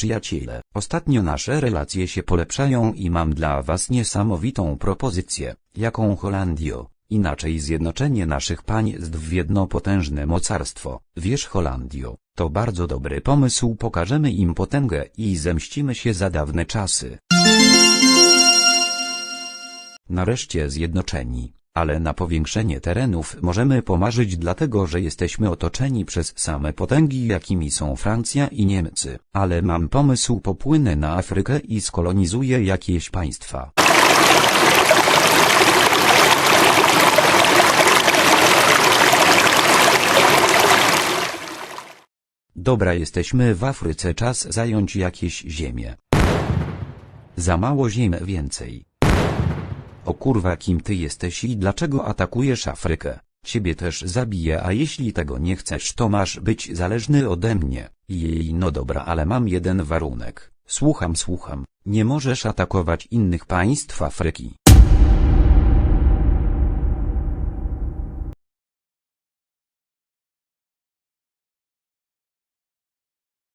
przyjaciele, ostatnio nasze relacje się polepszają i mam dla was niesamowitą propozycję, jaką Holandio, inaczej zjednoczenie naszych państw w jedno potężne mocarstwo. Wiesz Holandio, to bardzo dobry pomysł pokażemy im potęgę i zemścimy się za dawne czasy. Nareszcie zjednoczeni, ale na powiększenie terenów możemy pomarzyć dlatego, że jesteśmy otoczeni przez same potęgi jakimi są Francja i Niemcy. Ale mam pomysł popłynę na Afrykę i skolonizuję jakieś państwa. Dobra jesteśmy w Afryce czas zająć jakieś ziemię. Za mało ziem więcej. O kurwa kim ty jesteś i dlaczego atakujesz Afrykę? Ciebie też zabiję a jeśli tego nie chcesz to masz być zależny ode mnie. Jej no dobra ale mam jeden warunek. Słucham słucham. Nie możesz atakować innych państw Afryki.